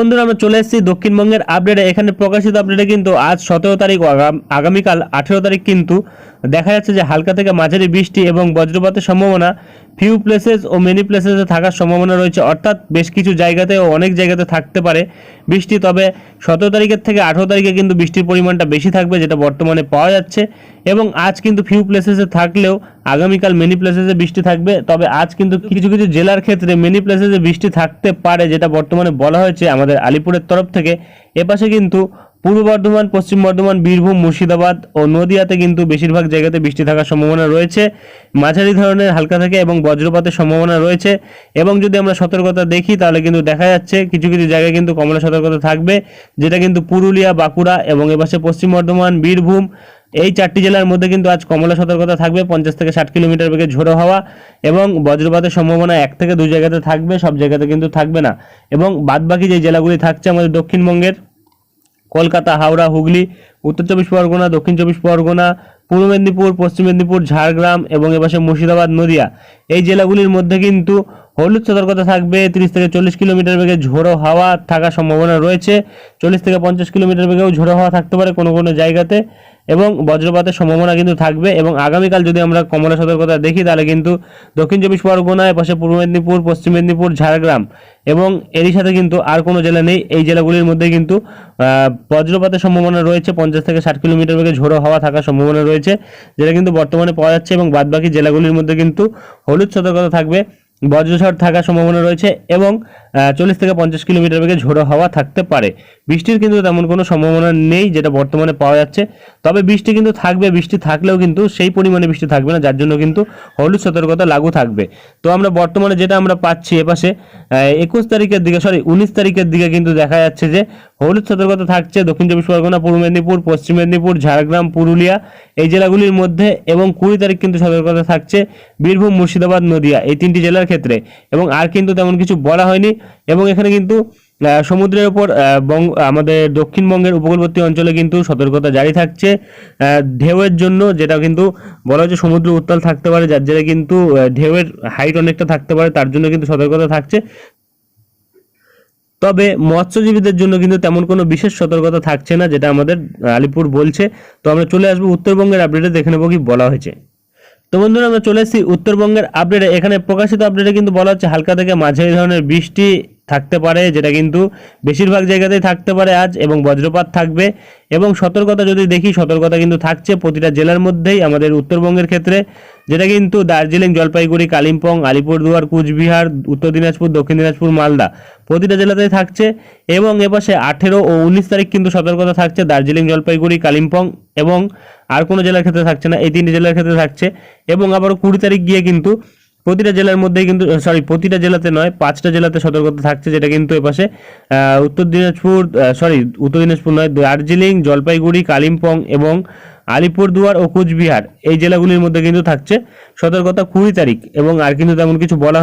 বন্ধুরা, আমরা চলে এসেছি দক্ষিণবঙ্গের আপডেটে। এখানে প্রকাশিত আপডেটে কিন্তু আজ সতেরো তারিখ আগামীকাল আঠেরো তারিখ কিন্তু দেখা যাচ্ছে যে হালকা থেকে মাঝারি বৃষ্টি এবং বজ্রপাতের সম্ভাবনা ফিউ প্লেসেস ও মেনি প্লেসেসে থাকার সম্ভাবনা রয়েছে। অর্থাৎ বেশ কিছু জায়গাতে ও অনেক জায়গাতে থাকতে পারে বৃষ্টি। তবে সতেরো তারিখের থেকে আঠেরো তারিখে কিন্তু বৃষ্টির পরিমাণটা বেশি থাকবে, যেটা বর্তমানে পাওয়া যাচ্ছে। এবং আজ কিন্তু ফিউ প্লেসেসে থাকলেও আগামীকাল মেনি প্লেসেসে বৃষ্টি থাকবে। তবে আজ কিন্তু কিছু কিছু জেলার ক্ষেত্রে মেনি প্লেসেসে বৃষ্টি থাকতে পারে, যেটা বর্তমানে বলা হয়েছে আমাদের আলিপুরের তরফ থেকে। এপাশে কিন্তু পূর্ব বর্ধমান, পশ্চিম বর্ধমান, বীরভূম, মুর্শিদাবাদ ও নদিয়াতে কিন্তু বেশিরভাগ জায়গাতে বৃষ্টি থাকার সম্ভাবনা রয়েছে। মাঝারি ধরনের হালকা থেকে এবং বজ্রপাতের সম্ভাবনা রয়েছে। এবং যদি আমরা সতর্কতা দেখি, তাহলে কিন্তু দেখা যাচ্ছে কিছু কিছু জায়গায় কিন্তু কমলা সতর্কতা থাকবে, যেটা কিন্তু পুরুলিয়া, বাঁকুড়া এবং এপাশে পশ্চিম বর্ধমান, বীরভূম, এই চারটি জেলার মধ্যে কিন্তু আজ কমলা সতর্কতা থাকবে, পঞ্চাশ থেকে ষাট কিলোমিটার বেগে ঝোড়ো হওয়া এবং বজ্রপাতের সম্ভাবনা এক থেকে দুই জায়গাতে থাকবে, সব জায়গাতে কিন্তু থাকবে না। এবং বাদবাকি যে জেলাগুলি থাকছে আমাদের দক্ষিণবঙ্গের কলকাতা, হাওড়া, হুগলি, উত্তর চব্বিশ পরগনা, দক্ষিণ চব্বিশ পরগনা, পূর্ব মেদিনীপুর, পশ্চিম মেদিনীপুর, ঝাড়গ্রাম এবং এপাশে মুর্শিদাবাদ, নদিয়া। এই জেলাগুলির মধ্যে কিন্তু হলুদ সতর্কতা থাকবে, তিরিশ থেকে চল্লিশ কিলোমিটার বেগে ঝোড়ো হাওয়া থাকার সম্ভাবনা রয়েছে। চল্লিশ থেকে পঞ্চাশ কিলোমিটার বেগেও ঝোড়ো হাওয়া থাকতে পারে কোনো কোনো জায়গাতে এবং বজ্রপাতের সম্ভাবনা কিন্তু থাকবে এবং আগামীকাল যদি আমরা কমলা সতর্কতা দেখি, তাহলে কিন্তু দক্ষিণ চব্বিশ পরগনায়, পাশে পূর্ব মেদিনীপুর, পশ্চিম মেদিনীপুর, ঝাড়গ্রাম এবং এরই সাথে কিন্তু আর কোনো জেলা নেই। এই জেলাগুলির মধ্যে কিন্তু বজ্রপাতের সম্ভাবনা রয়েছে, পঞ্চাশ থেকে ষাট কিলোমিটার বেগে ঝোড়ো হাওয়া থাকার সম্ভাবনা রয়েছে, যেটা কিন্তু বর্তমানে পাওয়া যাচ্ছে এবং বাদবাকি জেলাগুলির মধ্যে কিন্তু হলুদ সতর্কতা থাকবে। বজ্রঝড় থাকার সম্ভাবনা রয়েছে এবং চল্লিশ থেকে পঞ্চাশ কিলোমিটার বেগে ঝোড়ো হাওয়া থাকতে পারে। বৃষ্টির কিন্তু তেমন কোনো সম্ভাবনা নেই যেটা বর্তমানে পাওয়া যাচ্ছে। তবে বৃষ্টি কিন্তু থাকবে, বৃষ্টি থাকলেও কিন্তু সেই পরিমাণে বৃষ্টি থাকবে না, যার জন্য কিন্তু হলুদ সতর্কতা লাগু থাকবে। তো আমরা বর্তমানে যেটা আমরা পাচ্ছি এপাশে একুশ তারিখের দিকে সরি উনিশ তারিখের দিকে কিন্তু দেখা যাচ্ছে যে হলুদ সতর্কতা থাকছে দক্ষিণ চব্বিশ পরগনা, পূর্ব মেদিনীপুর, পশ্চিম মেদিনীপুর, ঝাড়গ্রাম, পুরুলিয়া, এই জেলাগুলির মধ্যে এবং কুড়ি তারিখ কিন্তু সতর্কতা থাকছে বীরভূম, মুর্শিদাবাদ, নদিয়া, এই তিনটি জেলার ক্ষেত্রে। এবং আর কিন্তু তেমন কিছু বলা হয়নি। এবং এখানে কিন্তু সমুদ্রের আহ, বঙ্গ আমাদের দক্ষিণবঙ্গের উপকূলবর্তী অঞ্চলে কিন্তু সতর্কতা জারি থাকছে। ঢেউয়ের জন্য যেটা কিন্তু বলা হচ্ছে সমুদ্র উত্তাল থাকতে পারে যার জেরে কিন্তু ঢেউয়ের হাইট অনেকটা থাকতে পারে তার জন্য কিন্তু সতর্কতা থাকছে। তবে মৎস্যজীবীদের জন্য কিন্তু তেমন কোনো বিশেষ সতর্কতা থাকছে না যেটা আমাদের আলিপুর বলছে। তো আমরা চলে আসব উত্তরবঙ্গের আপডেটে দেখে নেব কি বলা হয়েছে। তো বন্ধুরা, আমরা চলে এসেছি উত্তরবঙ্গের আপডেটে এখানে প্রকাশিত আপডেটে কিন্তু বলা হচ্ছে, হালকা থেকে মাঝারি ধরনের বৃষ্টি থাকতে পারে, যেটা কিন্তু বেশিরভাগ জায়গাতেই থাকতে পারে আজ, এবং বজ্রপাত থাকবে। এবং সতর্কতা যদি দেখি, সতর্কতা কিন্তু থাকছে প্রতিটা জেলার মধ্যেই, আমাদের উত্তরবঙ্গের ক্ষেত্রে। যেটা কিন্তু দার্জিলিং, জলপাইগুড়ি, কালিম্পং, আলিপুরদুয়ার, কুচবিহার, উত্তর দিনাজপুর, দক্ষিণ দিনাজপুর, মালদা প্রতিটা জেলাতেই থাকছে। এবং এপাশে আঠেরো ও উনিশ তারিখ কিন্তু সতর্কতা থাকছে, দার্জিলিং, জলপাইগুড়ি, কালিম্পং এবং আর কোনো জেলার ক্ষেত্রে থাকছে না, এই তিনটি জেলার ক্ষেত্রে থাকছে এবং আবারও কুড়ি তারিখ গিয়ে কিন্তু প্রতিটা জেলার মধ্যেই কিন্তু সরি প্রতিটা জেলাতে নয়, পাঁচটা জেলাতে সতর্কতা থাকছে যেটা কিন্তু এপাশে উত্তর দিনাজপুর সরি উত্তর দিনাজপুর নয়, দার্জিলিং, জলপাইগুড়ি, কালিম্পং এবং আলিপুরদুয়ার ও কুচবিহার এই জেলাগুলির মধ্যে কিন্তু থাকছে সতর্কতা কুড়ি তারিখ এবং আর কিন্তু তেমন কিছু বলা